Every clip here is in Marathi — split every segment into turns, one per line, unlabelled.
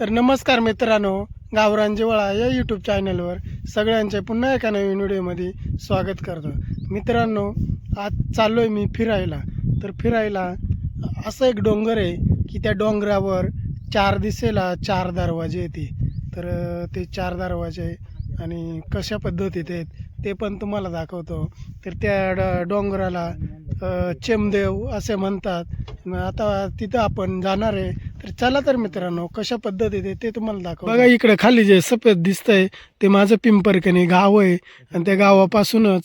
तर नमस्कार मित्रांनो गावरान जिवाळा या यूट्यूब चॅनलवर सगळ्यांचे पुन्हा एका नवीन व्हिडिओमध्ये स्वागत करतो. मित्रांनो आज चाललो आहे मी फिरायला. तर फिरायला असं एक डोंगर आहे की त्या डोंगरावर चार दिसेला चार दरवाजे येते. तर ते चार दरवाजे आणि कशा पद्धतीत आहेत ते पण तुम्हाला दाखवतो. तर त्या ड- डोंगराला चेमदेव असे म्हणतात. मग आता तिथं आपण जाणार आहे. तर चला तर मित्रांनो कशा पद्धतीत आहे ते तुम्हाला दाखव बघा इकडे खाली जे सफेद दिसतंय ते माझं पिंपरकणी गाव आहे. आणि त्या गावापासूनच.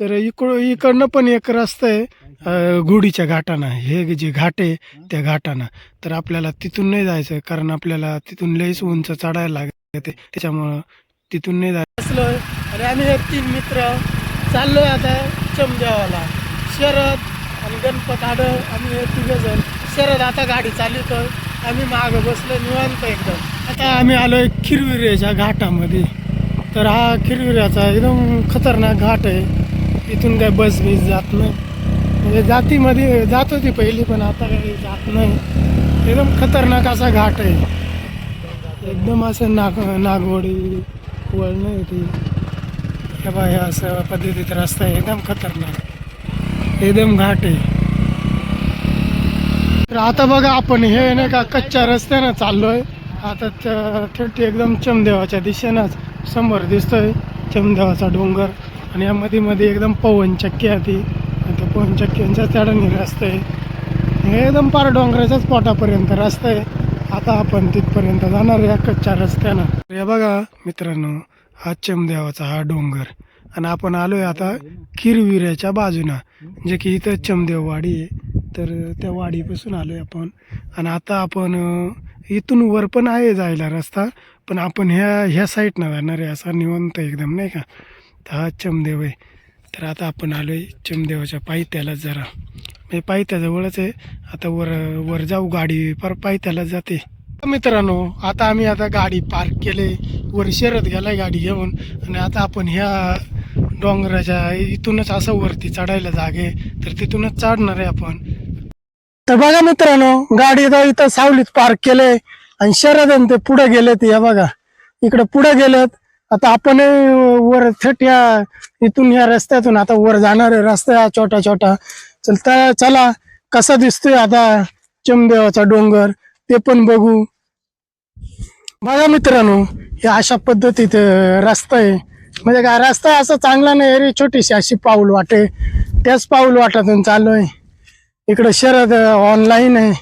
तर इकड इकडनं पण एक रस्ता आहे. घोडीच्या घाटानं. हे जे घाट आहे त्या घाटानं. तर आपल्याला तिथून नाही जायचं कारण आपल्याला तिथून लईच उंच चढायला लागते. त्याच्यामुळं तिथून नाही जायचं बसलोय आणि आम्ही हे तीन मित्र चाललोय आता चमदेवाला शरद आणि गणपत आड आम्ही हे तिघ जण. शरद आता गाडी चालवतोय आम्ही मागं बसलो निवांत एकदम. आता आम्ही आलोय खिरविरेच्या घाटामध्ये. तर हा खिरविऱ्याचा एकदम खतरनाक घाट आहे. इथून काय बस बीस जात नाही. म्हणजे जातीमध्ये जात होती पहिली पण आता काही जात नाही. एकदम खतरनाक असा घाट आहे. एकदम असं नाग नागवडी. वळणं आहे ती. हे बा असं पद्धतीत रस्ता आहे. एकदम खतरनाक. एकदम घाट आहे. तर आता बघा आपण हे नाही का कच्च्या रस्त्यानं चाललोय. आता त- थेट एकदम चमदेवाच्या दिशेनंच समोर दिसतोय. चमदेवाचा डोंगर आणि या मध्ये मध्ये एकदम पवनचक्की आहे ती. आणि त्या पवनचक्क्यांच्या चढणी रस्ता. आहे हे एकदम पार डोंगराच्याच पोटापर्यंत रस्ता. आहे आता आपण तिथपर्यंत जाणार आहे या कच्च्या रस्त्यानं. हे बघा मित्रांनो हा चमदेवाचा हा डोंगर. आणि आपण आलोय आता किरविऱ्याच्या बाजूनं. जे की इथं चमदेव वाडी आहे तर त्या वाडीपासून आलोय आपण. आणि आता आपण इथून वर पण आहे जायला रस्ता पण आपण ह्या ह्या साईडनं जाणार आहे असा निवंत एकदम नाही का? तर हा चमदेव आहे. तर आता आपण आलोय चमदेवाच्या पायथ्याला जरा. मी पायथ्याजवळच आहे. आता वर वर जाऊ गाडी पर पायथ्याला जाते. मित्रांनो आता आम्ही आता गाडी पार्क केले. वर शरद गेलाय गाडी घेऊन. आणि आता आपण ह्या डोंगराच्या इथूनच असं वरती चढायला जागे तर तिथूनच चढणार आहे आपण. तर बघा मित्रांनो गाडी आता इथं सावलीत पार्क केले आणि शरद आणि ते पुढे गेलेत या बघा. इकडे पुढे गेलेत. आता आपण वर थेट या इथून या रस्त्यातून आता वर जाणार आहे. रस्ता छोटा छोटा चलता चला. कसा दिसतोय आता चमदेवाचा डोंगर ते पण बघू. बघा मित्रांनो हे अशा पद्धतीत रस्ता आहे. म्हणजे काय रस्ता असा चांगला नाही रे छोटीशी अशी पाऊल वाटे. त्याच पाऊल वाटातून चालू आहे इकडं शरद ऑनलाईन आहे.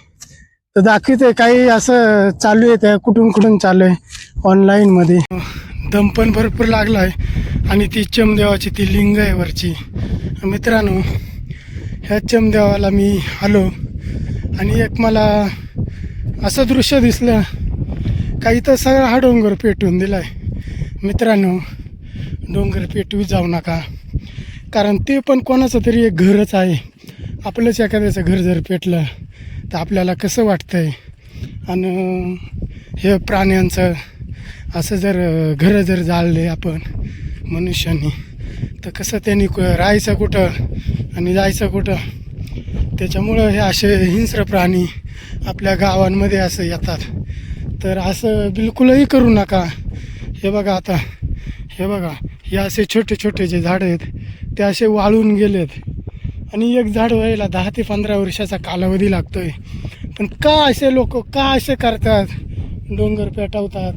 तर दाखवते काही असं चालू आहे त्या कुठून कुठून चालू आहे ऑनलाईन मध्ये. दम पण भरपूर लागला आहे आणि ती चमदेवाची ती लिंग आहे वरची. मित्रांनो ह्या चमदेवाला मी आलो. आणि एक मला असं दृश्य दिसलं काही इथं सगळा हा डोंगर पेटवून दिलाय. मित्रांनो डोंगर पेटवी जाऊ नका. कारण ते पण कोणाचं तरी एक घरच आहे. आपलंच एखाद्याचं घर जर पेटलं तर आपल्याला कसं वाटतंय? आणि हे प्राण्यांचं असं जर घरं जर जाळले आपण मनुष्यांनी तर कसं त्यांनी क- राहायचं कुठं आणि जायचं कुठं? त्याच्यामुळं हे असे हिंस्र प्राणी आपल्या गावांमध्ये असं येतात. तर असं बिलकुलही करू नका. हे बघा आता. हे बघा. हे असे छोटे छोटे जे झाडं आहेत ते असे वाळून गेलेत. आणि एक झाड व्हायला दहा ते पंधरा वर्षाचा कालावधी लागतोय. पण का असे लोक का असे करतात? डोंगर पेटवतात.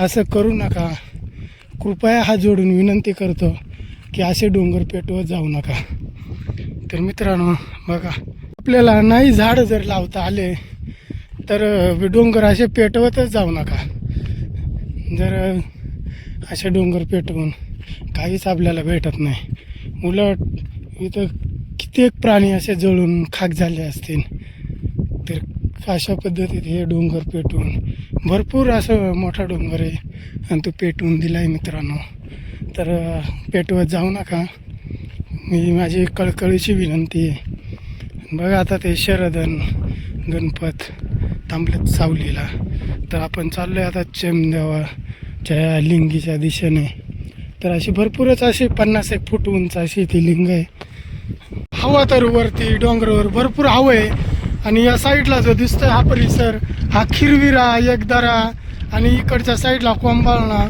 असं करू नका. कृपया हात जोडून विनंती करतो. की असे डोंगर पेटवत जाऊ नका. तर मित्रांनो बघा आपल्याला नाही झाडं जर लावता आले तर डोंगर असे पेटवतच जाऊ नका. जर असे डोंगर पेटवून काहीच आपल्याला भेटत नाही. उलट इथं कित्येक प्राणी असे जळून खाक झाले असतील. तर अशा पद्धतीत हे डोंगर पेटवून भरपूर असं मोठा डोंगर आहे. आणि तो पेटवून दिला आहे मित्रांनो. तर पेटवत जाऊ नका. मी माझी कळकळीची विनंती आहे. बघा आता ते शरदन गणपत थांबलेत सावलीला. तर आपण चाललो आहे आता चेमदेवाच्या लिंगीच्या दिशेने. तर अशी भरपूरच अशी पन्नास एक फूट उंच अशी ती लिंग आहे. हवा तर वरती डोंगरावर भरपूर हवं आहे. आणि या साईडला जो दिसतोय हा परिसर हा खिरविरा एकदरा आणि इकडच्या साईडला कोंबाळणा.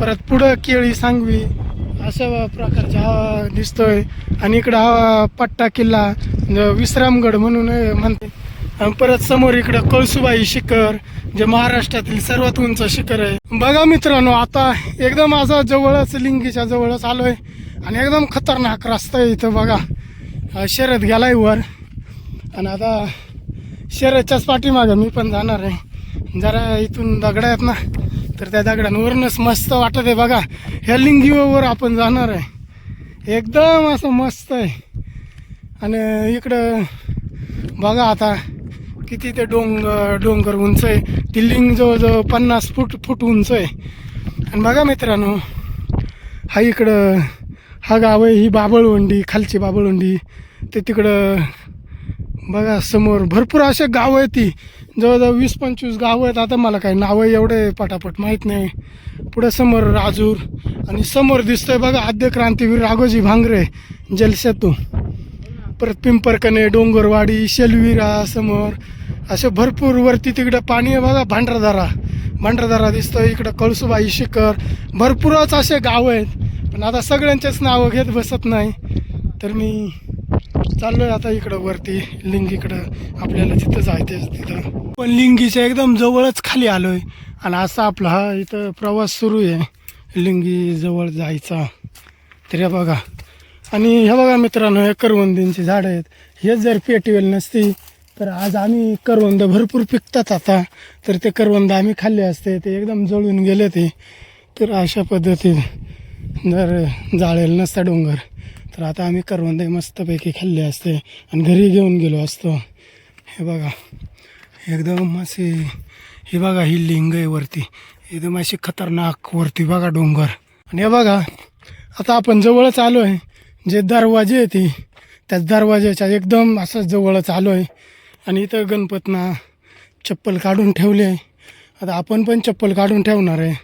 परत पुढं केळी सांगवी अशा प्रकारचा हा दिसतोय. आणि इकडं हा पट्टा किल्ला विश्रामगड म्हणून म्हणते. आणि परत समोर इकडं कळसुबाई शिखर जे महाराष्ट्रातील सर्वात उंच शिखर आहे. बघा मित्रांनो आता एकदम माझा जवळच लिंगीच्या जवळच आलोय. आणि एकदम खतरनाक रस्ता आहे इथं बघा. शरद गेलाय वर. आणि आता शरदच्याच पाठीमागं मी पण जाणार आहे. जरा इथून दगड आहेत ना. तर त्या दगडांवरूनच मस्त वाटत आहे बघा. ह्या लिंगीवर आपण जाणार आहे. एकदम असं मस्त आहे. आणि इकडं बघा आता किती ते डोंग डोंगर उंच आहे. ती लिंग जवळजवळ पन्नास फूट फूट उंच आहे. आणि बघा मित्रांनो हा इकडं हा गाव आहे ही बाबळवंडी खालची बाबळवंडी ते तिकडं बघा समोर भरपूर असे गावं आहेत ती. जवळजवळ वीस पंचवीस गावं आहेत. आता मला काही नावं एवढे पटापट माहीत नाही. पुढे समोर राजूर आणि समोर दिसतोय बघा आद्य क्रांतीवीर राघोजी भांगरे जलसेतू परत पिंपरकणे डोंगरवाडी शेलविरा समोर. असे भरपूर वरती तिकडं पाणी आहे बघा भांडरदारा. भांडरदारा दिसतोय इकडं कळसुबाई शिखर. भरपूरच असे गावं आहेत. पण आता सगळ्यांचेच नावं घेत बसत नाही. तर मी चाललोय आता इकडं वरती लिंगीकडं आपल्याला जिथं जायचं तिथं. पण लिंगीच्या एकदम जवळच खाली आलोय. आणि असा आपला हा इथं प्रवास सुरू आहे. लिंगी जवळ जायचा. तर हे बघा. आणि हे बघा मित्रांनो हे करवंदींची झाडं आहेत. हेच जर पेटवेल नसती तर आज आम्ही करवंद भरपूर पिकतात आता. तर ते करवंद आम्ही खाल्ले असते ते एकदम जळून गेले ते. तर अशा पद्धतीत जर जाळेल नसता डोंगर. तर आता आम्ही करवंदे मस्तपैकी खाल्ले असते आणि घरी घेऊन गेलो असतो. हे बघा. एकदम असे हे बघा ही लिंग आहे वरती. एकदम अशी खतरनाक वरती बघा डोंगर. आणि हे बघा आता आपण जवळच आलो आहे जे दरवाजे आहे ते त्या दरवाज्याच्या एकदम असं जवळच आलो आहे आणि इथं गणपतना चप्पल काढून ठेवले. आहे आता आपण पण चप्पल काढून ठेवणार आहे.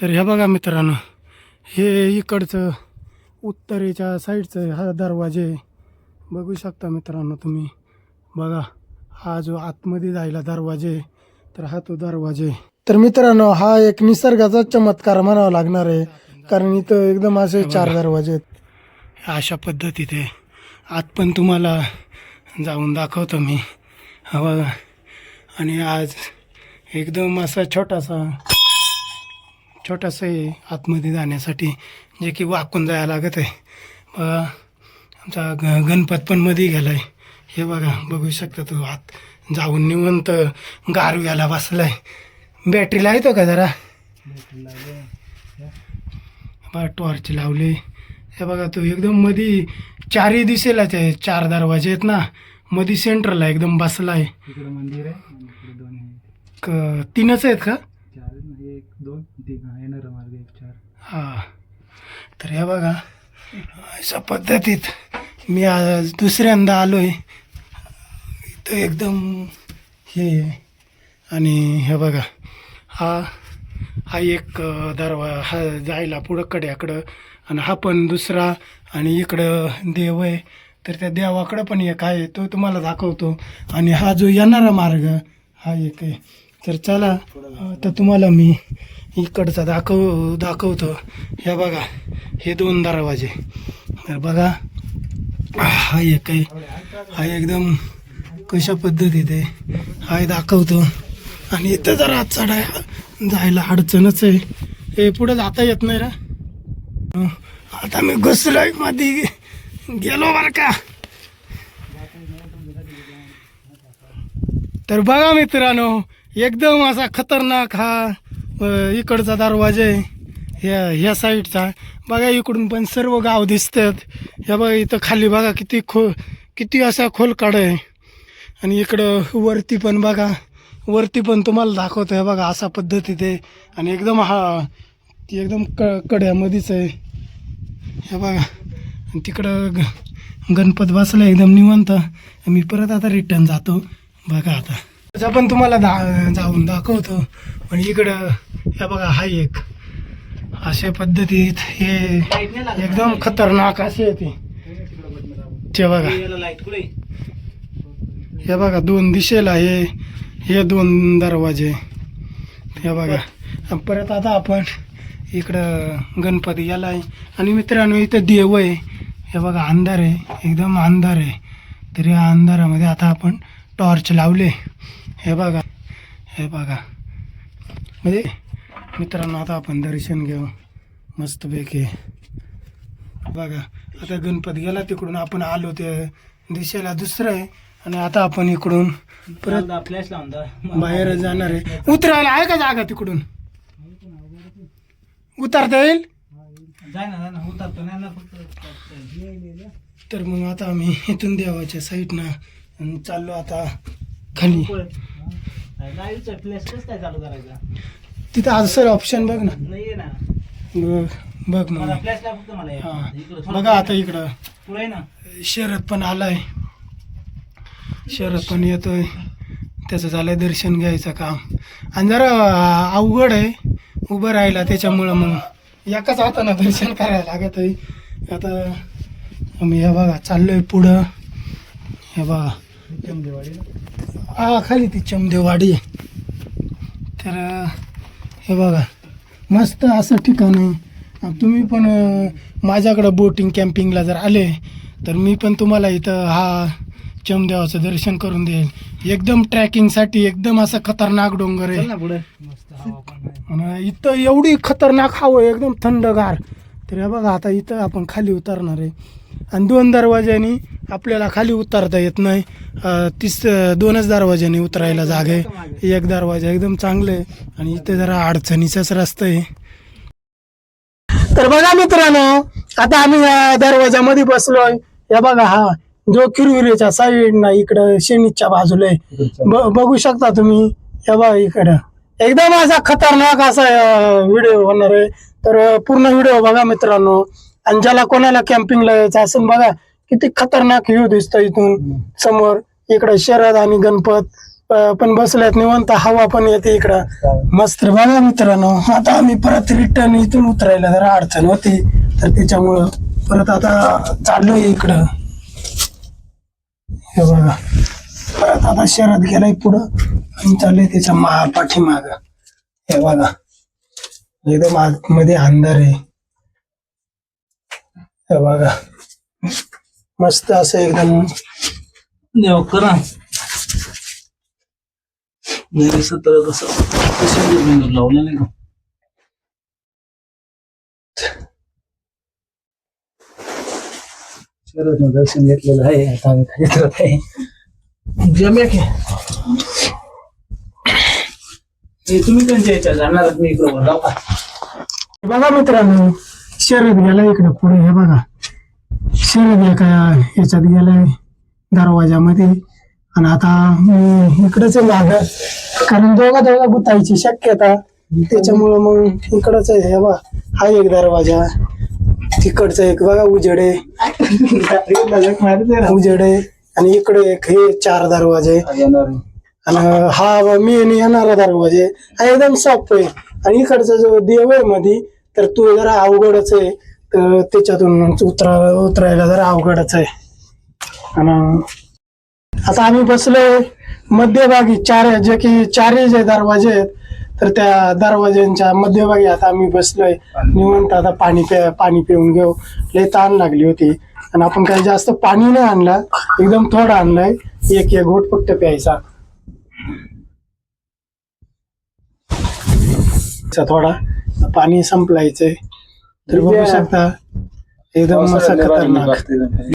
तर हे बघा मित्रांनो हे इकडचं उत्तरेच्या साईडचं हा दरवाजे. बघू शकता मित्रांनो तुम्ही. बघा हा जो आतमध्ये जायला दरवाजे तर हा तो दरवाजे. तर मित्रांनो हा एक निसर्गाचा चमत्कार म्हणावा लागणार आहे कारण इथं एकदम असे चार दरवाजे आहेत. अशा पद्धतीत आहे. आत पण तुम्हाला जाऊन दाखवतो मी. हा बघा. आणि आज एकदम असा छोटासा छोटासा आतमध्ये जाण्यासाठी जे की वाकून जायला लागत आहे. बघा आमचा ग गणपत पण मध्ये गेला आहे हे बघा बघू शकता तो आत जाऊन निवंत गारव्याला बसलाय. बॅटरीला येतो का जरा? बघा टॉर्च लावले. हे बघा तो एकदम मधी चारही दिसेला ते चार दरवाजे आहेत ना. मधी सेंटरला एकदम बसलाय.
इकडे मंदिर आहे आहे
तीनच आहेत. का
चार आहेत ना एक दोन तीन. येणार मार्ग एक चार.
हा. तर हे बघा अशा पद्धतीत मी आज दुसऱ्यांदा आलो आहे इथं एकदम हे आणि हे बघा हा हा एक दरवा हा जायला पुढं कड्याकडं आणि हा पण दुसरा आणि इकडं देव आहे. तर त्या देवाकडं पण एक आहे तो तुम्हाला दाखवतो. आणि हा जो येणारा मार्ग हा एक आहे. तर चला तर तुम्हाला मी इकडचा दाखव दाखवतो. हे बघा हे दोन दरवाजे. तर बघा हा एक आहे. हा एकदम कशा पद्धतीत आहे. हा दाखवतो. आणि इथं जरा चढाय जायला अडचणच आहे. हे पुढे जाता येत नाही रा. आता मी घुसलोयमध्ये गेलो बरं का. तर बघा मित्रांनो एकदम असा खतरनाक हा इकडचा दरवाजा आहे. ह्या ह्या साईडचा. बघा इकडून पण सर्व गाव दिसतात. ह्या बघा इथं खाली बघा किती खो किती असा खोल आहे. आणि इकडं वरती पण बघा वरती पण तुम्हाला दाखवतो आहे बघा असा पद्धतीत आहे. आणि एकदम हा ती एकदम क कड्यामध्येच आहे. हे बघा. आणि तिकडं ग गणपत बसला एकदम निवांत. मी परत आता रिटर्न जातो. बघा आता. त्याचा पण तुम्हाला दा जाऊन दाखवतो. पण इकडं हे बघा हा एक. अशा पद्धतीत हे एकदम खतरनाक असे आहे ते. ते बघा. हे बघा दोन दिशेला हे हे दोन दरवाजे. हे बघा. परत आता आपण इकडं गणपती याला आहे आणि मित्रांनो इथं देव आहे. हे बघा अंधार आहे. एकदम अंधार आहे. तरी या अंधारामध्ये आता आपण टॉर्च लावले. हे बघा हे बघा. म्हणजे मित्रांनो आता आपण दर्शन घेऊ. मस्तपैकी बघा आता गणपती गेला तिकडून. आपण आलो ते दिशेला दुसरं आहे. आणि आता आपण इकडून परत
दा.
बाहेर जाणार आहे. उतरायला आहे का जागा तिकडून? उतरता येईल? तर मग आता आम्ही इथून देवाच्या साईडनं चाललो आता खाली.
लाईव्हचा फ्लॅश कसं काय चालू करायचा?
तिथं असं ऑप्शन बघ ना.
नाही ना.
बघ बघ
मला
मग
फ्लॅश ला फक्त मला
हा.
इकडं थोडं
बघा आता इकडं.
पुढे ना.
शरद पण आलाय. शरद पण येतोय. त्याचं झालंय दर्शन घ्यायचं काम. आणि जरा अवघड आहे. उभं राहिला त्याच्यामुळं मग. एकाच हातानं दर्शन करायला लागत आहे. आता आम्ही हे बघा चाललोय पुढं. हे बघा. हा खाली ती चमदेवाडी आहे. तर हे बघा मस्त असं ठिकाण आहे. तुम्ही पण माझ्याकडं बोटिंग कॅम्पिंगला जर आले तर मी पण तुम्हाला इथं हा चमदेवाचं दर्शन करून देईल एकदम ट्रॅकिंगसाठी एकदम असं खतरनाक डोंगर आहे.
चल ना पुढे. मस्त हवा पण आहे.
आणि इथं एवढी खतरनाक हवं आहे, एकदम थंडगार. तर हे बघा आता इथं आपण खाली उतरणार आहे. आणि दोन दरवाज्यानी आपल्याला खाली उतरता येत नाही. तीस दोनच दरवाज्याने उतरायला जागा आहे. एक दरवाजा एकदम चांगलं आहे आणि इथे जरा अडचणीचाच रस्ता आहे. तर बघा मित्रांनो आता आम्ही या दरवाजामध्ये बसलोय. या बघा हा जो किरविरेच्या साईड ना इकडं शेणीच्या बाजूला आहे. बघू शकता तुम्ही या बघा इकडं. एकदम असा खतरनाक असा व्हिडिओ होणार आहे. तर पूर्ण व्हिडिओ बघा मित्रांनो. आणि ज्याला कोणाला कॅम्पिंगला यायचं असेल बघा किती खतरनाक व्ह्यू दिसतो इथून समोर. इकडं शरद आणि गणपत पण बसल्यात निवंत हवा पण येते इकडं. मस्त बघा मित्रांनो आता आम्ही परत रिटर्न इथून उतरायला जरा अडचण होती. तर त्याच्यामुळं परत आता चाललोय इकडं. हे बघा. परत आता शरद गेलाय पुढं आणि चाललंय त्याच्या मा पाठीमाग हे बघा. एकदम आतमध्ये अंधार आहे. हे बघा. मस्त असं एकदम
देव करा तसं लावलं नाही का? दर्शन घेतलेलं आहे. आता आम्ही खाली उतरत आहे. जमे की. तुम्ही त्यांच्या याच्या जाणार मी इकडं?
बघा मित्रांनो शरद गेला इकडे पुढे हे बघा. शरद एका ह्याच्यात गेलाय दरवाजामध्ये. आणि आता मी इकडेच माग. कारण दोघा दोघा गुतायची शक्यता. त्याच्यामुळं मग इकडच आहे हे बा हा एक दरवाजा. तिकडचा एक बघा उजेडे उजेडे आणि इकडे एक हे चार दरवाजे.
येणार
आणि हा मी येणारा दरवाजे. एकदम सोपं आहे. आणि इकडचा जो देव आहे मध्ये तर तो जरा अवघडच आहे. तर त्याच्यातून उतरा उतरायला जरा अवघडच आहे. आणि आता आम्ही बसलोय मध्यभागी चार जे की चारही जे दरवाजे आहेत तर त्या दरवाज्यांच्या मध्यभागी आता आम्ही बसलोय. निवंत आता पाणी पे पाणी पिऊन घेऊ. लय ताण लागली होती. आणि आपण काही जास्त पाणी नाही आणलं. एकदम थोडं आणलंय. एक एक घोट फक्त प्यायचा. थोडा. पाणी संपलायचंय. तर बघू शकता एकदम मस्त खतरनाक.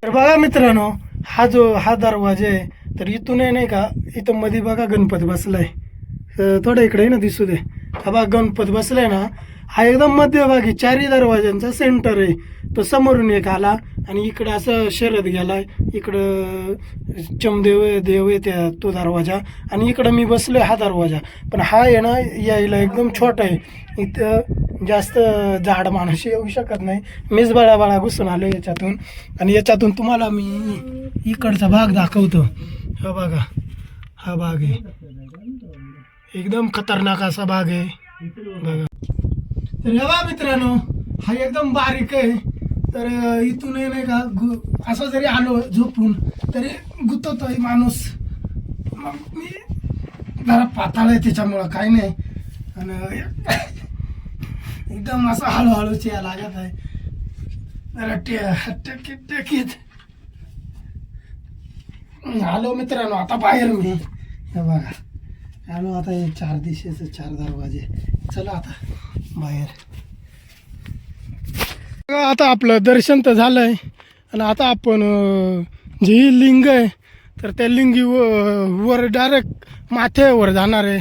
तर बघा मित्रांनो हा जो हा दरवाजा आहे तर इथून आहे नाही का इथं मध्ये बघा गणपती बसलाय. थोडं इकडे ना दिसू दे. हा बघा गणपती बसलाय ना हा एकदम मध्यभागी चारही दरवाज्यांचा सेंटर आहे. तो समोरून एक आला आणि इकडं असं शरद गेला इकडं चमदेव देव आहे त्या तो दरवाजा आणि इकडं मी बसलोय हा दरवाजा. पण हा आहे ना यायला एकदम छोटा आहे. इथं जास्त झाड माणूस येऊ शकत नाही. मीच बळाबळा घुसून आलो याच्यातून. आणि याच्यातून तुम्हाला मी इकडचा भाग दाखवतो. हा बघा हा भाग आहे. एकदम खतरनाक असा भाग आहे. बघा. तर हे मित्रांनो हा एकदम बारीक आहे. तर इथून नाही का गु- असं जरी आलो झोपून तरी गुतवतोय माणूस. मग मी जरा पाताळ आहे त्याच्यामुळं काही नाही. आणि एकदम असं हळूहळूच या लागत आहे. जरा टे टकीत टकीत आलो मित्रांनो आता बाहेर मी. हे बघा. आलो आता हे चार दिशेचे चार दरवाजे चला आता बाहेर. बघा, आता आपलं दर्शन तर झालंय आणि आता आपण जे ही लिंग आहे तर त्या लिंगी व- वर डायरेक्ट माथ्यावर जाणार आहे.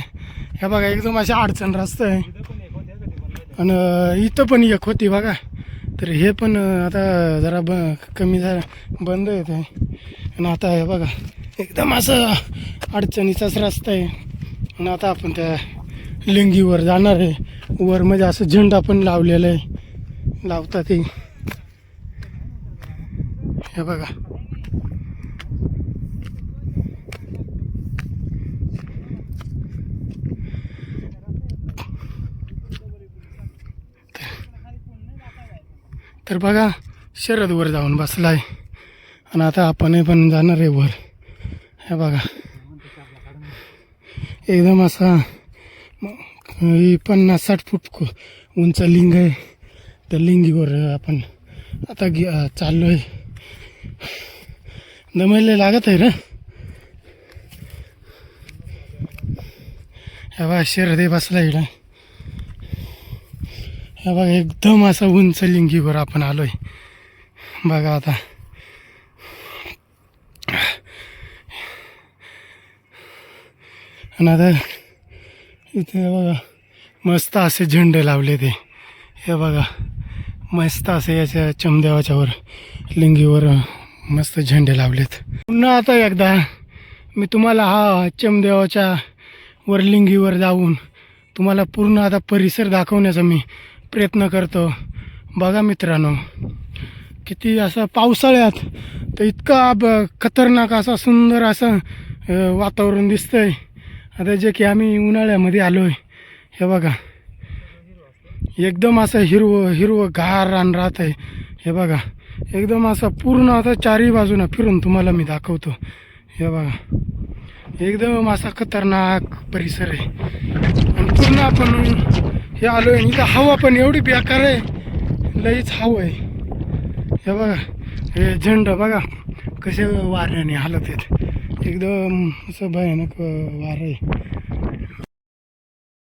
हे बघा एकदम अशी अडचण रस्ता आहे. आणि इथं पण एक होती बघा. तर हे पण आता जरा ब कमी झालं बंद आहे ते. आणि आता हे बघा एकदम असं अडचणीचाच रस्ता आहे. आणि आता आपण त्या लिंगीवर जाणार आहे. वर म्हणजे असं झेंडा पण लावलेला आहे. लावता ते. हे बघा. तर बघा शरद वर जाऊन बसलाय. आणि आता आपण पण जाणार आहे वर. हे बघा. एकदम असा पन्नास साठ फूट उंच लिंग आहे. त्या लिंगीवर आपण आता गे चाललो आहे दमायला लागत आहे ना? बा शरदे बसला इकडं. हे बघा एकदम असं उंच लिंगीवर आपण आलोय. बघा आता. आणि आता इथे बघा मस्त असे झेंडे लावले ते. हे बघा मस्त असे याच्या चमदेवाच्यावर लिंगीवर मस्त झेंडे लावलेत. पुन्हा आता एकदा मी तुम्हाला हा चमदेवाच्या वर लिंगीवर जाऊन तुम्हाला पूर्ण आता परिसर दाखवण्याचा मी प्रयत्न करतो. बघा मित्रांनो किती असं पावसाळ्यात तर इतका ब खतरनाक असा सुंदर असं वातावरण दिसतंय. आता जे की आम्ही उन्हाळ्यामध्ये आलो आहे हे बघा. एकदम असं हिरवं हिरवं गार रान राहत आहे हे बघा. एकदम असं पूर्ण आता चारही बाजूनं फिरून तुम्हाला मी दाखवतो हे बघा. एकदम असा खतरनाक परिसर आहे. आणि पूर्ण आपण हे आलो आहे इथं हवा पण एवढी बेकार आहे लईच हवं आहे. हे बघा हे झेंड बघा कसे वाऱ्याने हालत आहेत. एकदम असं भयानक वार आहे.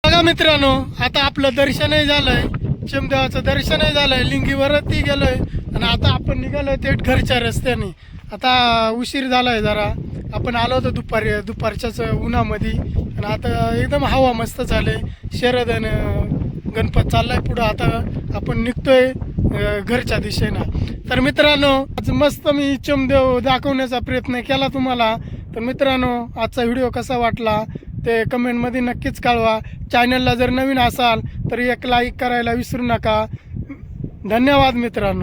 बघा मित्रांनो आता आपलं दर्शनही झालंय. चिमदेवाचं दर्शनही झालंय. लिंगीवरती गेलोय. आणि आता आपण निघालोय थेट घरच्या रस्त्याने. आता उशीर झालाय जरा. आपण आलो होतो दुपारी दुपारच्याच उन्हामध्ये. आणि आता एकदम हवा मस्त झाले शरद आणि गणपत चाललाय पुढं. आता आपण निघतोय घरच्या दिशेनं. तर मित्रांनो आज मस्त मी चमदेव दाखवण्याचा प्रयत्न केला तुम्हाला. तर मित्रांनो आजचा व्हिडिओ कसा वाटला ते कमेंटमध्ये नक्कीच कळवा. चॅनलला जर नवीन असाल तर एक लाईक करायला विसरू नका. धन्यवाद मित्रांनो.